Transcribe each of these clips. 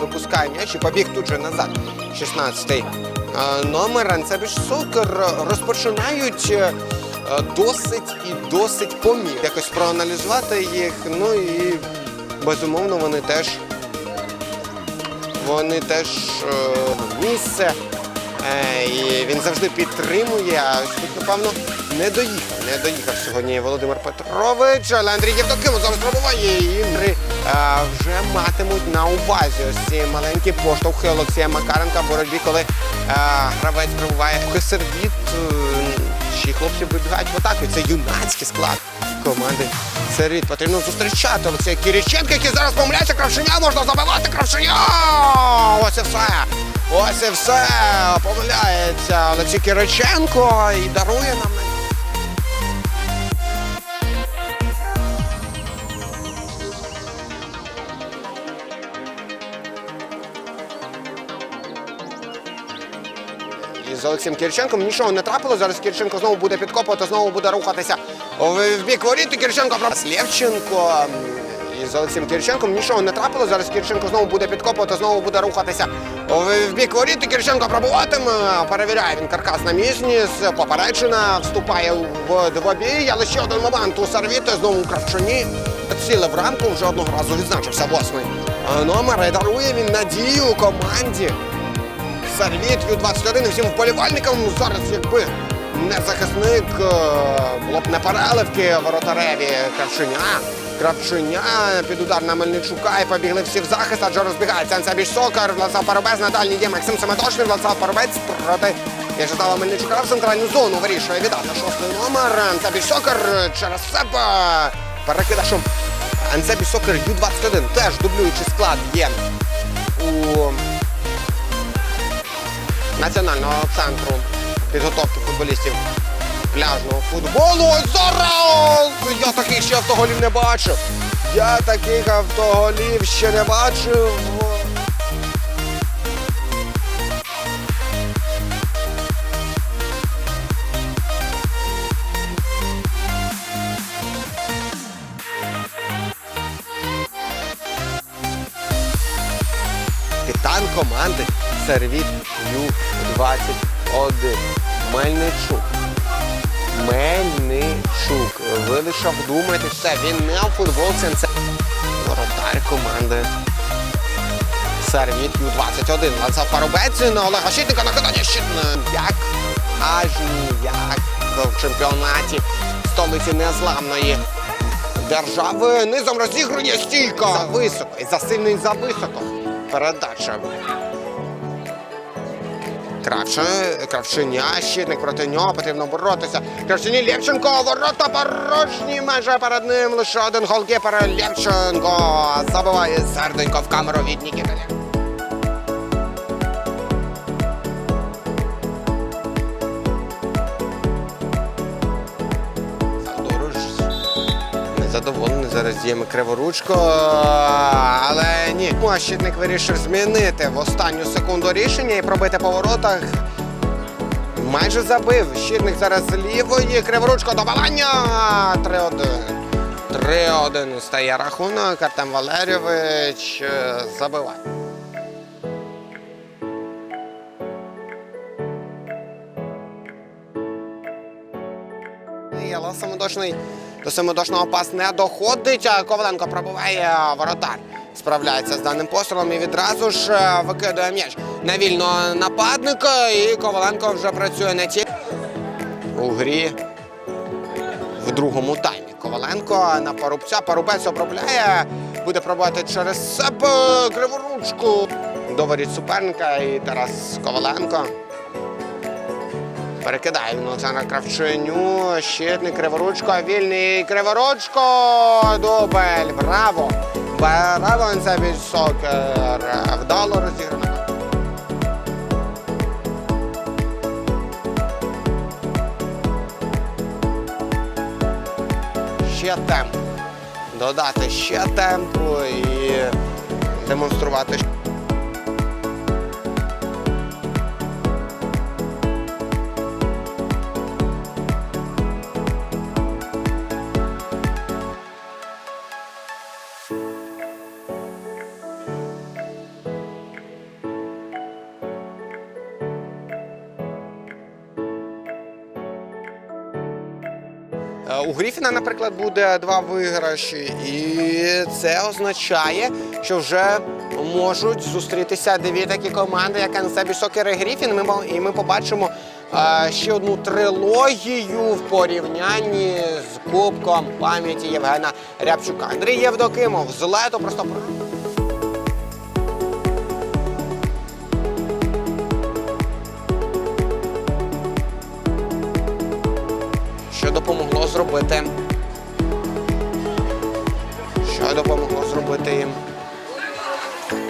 випускає м'яч і побіг тут же назад. 16-й е, номер Анцебіш Сокер розпочинають е, досить і досить помір. Якось проаналізувати їх. Ну і безумовно вони теж вони теж е, місце. І він завжди підтримує. А тут, напевно, не доїхав. Не доїхав сьогодні Володимир Петрович, але Андрій Євдокимов зараз пробуває. І вже матимуть на увазі ось ці маленькі поштовхи Олексія Макаренка в боротьбі, коли гравець прибуває в сервіт. Е, Ще хлопці вибігають в атаку. Це юнацький склад команди. Сервіт потрібно зустрічати Олексія Кіріченка, який зараз помиляється. Кравченя можна забивати Кравченя! Ось і все. Ось і все. Помиляється Олексій Кириченко і дарує нам. Олексієм Кириченком нічого не трапило. Зараз Кириченко знову буде підкопувати, знову буде рухатися в бік воріт. Лєвченко. м, І з Олексієм Кириченком нічого не трапило. Зараз Кириченко знову буде підкопувати, знову буде рухатися в, бік воріт. І Кириченко пробуватиме. Перевіряє він каркас на місні. З- Попереджена вступає в двобій. Але ще один момент у Сарвіти. Знову у Кравчуні. Ціле в рамку вже одного разу відзначився восьмий е, номер. І дарує він надію команді. Сервіт Ю-21 і всім вболівальникам зараз, якби не захисник, е, було б не переливки воротареві Кравчиня. Кравчиня під удар на Мельничука і побігли всі в захист, адже розбігається Анцебіш Сокар, Владислав Парубець, на дальній є Максим Семетошний, Владислав Парубець проти В'ячеслава Мельничука в центральну зону вирішує віддати шостий номер. Анцебіш Сокар через себе перекидашом. Анцебіш Сокар Ю-21 теж дублюючий склад є у Національного центру підготовки футболістів пляжного футболу. Ось Зараз! Я таких ще автоголів не бачив. Я таких автоголів ще не бачив. Капітан команди Сервіт Ю-21. Мельничук. Мельничук. Ви лише вдумайтесь, все, він не у футболці, це воротар команди. Сервіт Ю-21. Ланцав Парубець на Олега Щитника накидання щитне. Як аж ніяк в чемпіонаті столиці незламної держави. Низом розігрує стійка. За високо і за сильний за високо. Передача. Кравче, Кравчиня, щитник проти нього, потрібно боротися. Кравчині Лєвченко, ворота порожні, майже перед ним лише один голкіпер Лєвченко. Забиває серденько в камеру від Нікітеля. Савдоруш незадоволений зараз діями Криворучко, але ні. Ну, щитник вирішив змінити в останню секунду рішення і пробити по воротах. Майже забив. Щитник зараз з лівої. Криворучко добивання. 3-1. 3-1 стає рахунок. Артем Валерійович е, забиває. Самодошний до самодошного пас не доходить. а Коваленко пробиває а воротар. Справляється з даним пострілом і відразу ж е, викидає м'яч на вільного нападника. І Коваленко вже працює не ті у грі в другому таймі. Коваленко на парубця. Парубець обробляє. Буде пробувати через себе криворучку. До воріт суперника і Тарас Коваленко. Перекидає він Олександра Кравченю. Щитник Криворучко. Вільний Криворучко. Дубль. Браво! Браво, Анцебіч Сокер. Вдало розіграно. Ще темп. Додати ще темпу і демонструвати. У Гріфіна, наприклад, буде два виграші, і це означає, що вже можуть зустрітися дві такі команди, як Ансебі Сокер і Гріфін. Ми, і ми побачимо е, ще одну трилогію в порівнянні з Кубком пам'яті Євгена Рябчука. Андрій Євдокимов з лето просто допомогло зробити. Що допомогло зробити їм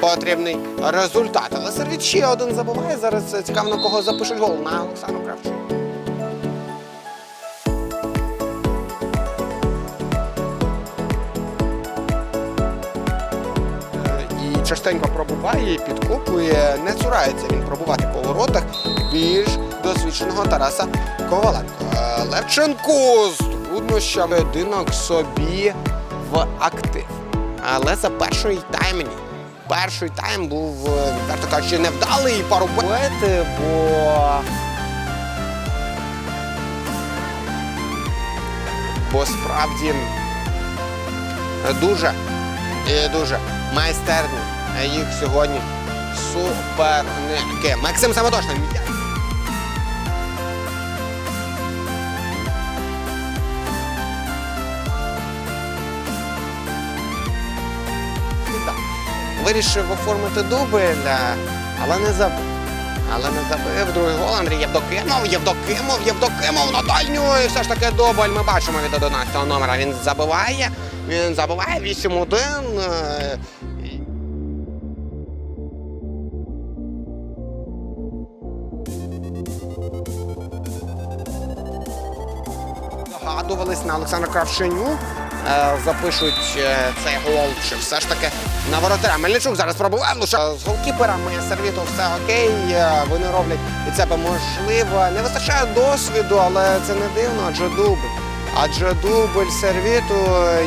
потрібний результат. Але сервіт ще один забуває. Зараз е, цікаво, на кого запишуть гол на Олександру Кравчук. Е, частенько пробуває, і підкупує, не цурається він пробувати по воротах більш досвідченого Тараса Коваленко. Е, Левченко з труднощами поєдинок собі в актив. Але за перший тайм ні. Перший тайм був, е, відверто кажучи, невдалий пару бет, бо. Бо справді дуже і дуже майстерні їх сьогодні суперники. Максим Самотошний. Вирішив оформити дубль, е, але не забив. Але не забив другий гол. Андрій Євдокимов, Євдокимов, Євдокимов на дальню. Все ж таки дубль. Ми бачимо від 11 номера. Він забиває. Він забиває 8-1. е, Догадувались на Олександра Кравченю. Е, запишуть е, цей гол, чи все ж таки на воротаря. Мельничук зараз пробуває лише з голкіперами сервіту все окей. е, Вони роблять від себе можливо. Не вистачає досвіду, але це не дивно, адже дубль. Адже дубль сервіту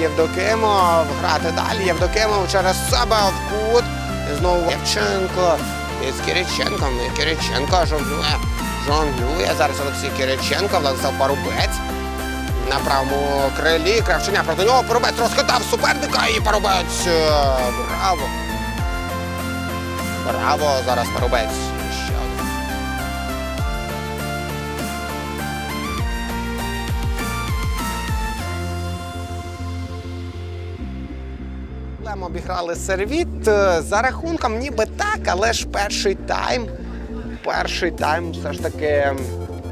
Євдокимов грати далі. Євдокимов через себе в кут. І знову Євченко із Кириченком. І Кириченко жонглює. Жонглює зараз Олексій Кириченко, Владислав Парубець. На правому крилі Кравченя проти нього Парубець розхитав суперника і Парубець. е, Браво! Браво! Зараз Парубець. Ще обіграли сервіт е, за рахунком, ніби так, але ж перший тайм. Перший тайм все ж таки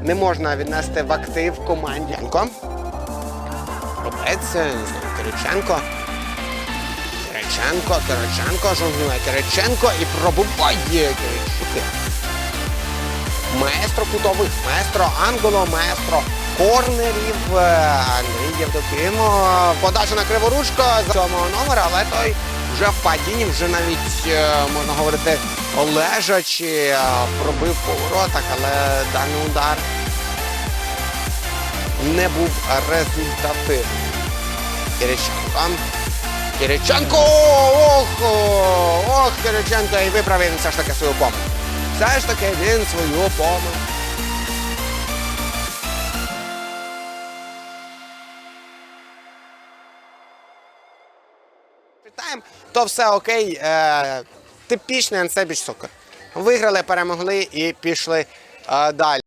не можна віднести в актив команді. Знову Кириченко. Кириченко, Кириченко, жонглює Кириченко і пробуває Киричуки. Маестро кутових, маестро Анголо, маестро корнерів. Е, Андрій Євдокимов. Подача на криворучко з сьомого номера, але той вже в падінні, вже навіть е, можна говорити лежачи, е, пробив по воротах, але даний удар не був результативним. Кириченко. Кириченко! Ох! Ох, Кириченко! І виправив він все ж таки свою помилку. Все ж таки він свою помилку. Читаємо, то все окей. Е, типічний Ансебіч Сокер. Виграли, перемогли і пішли е, далі.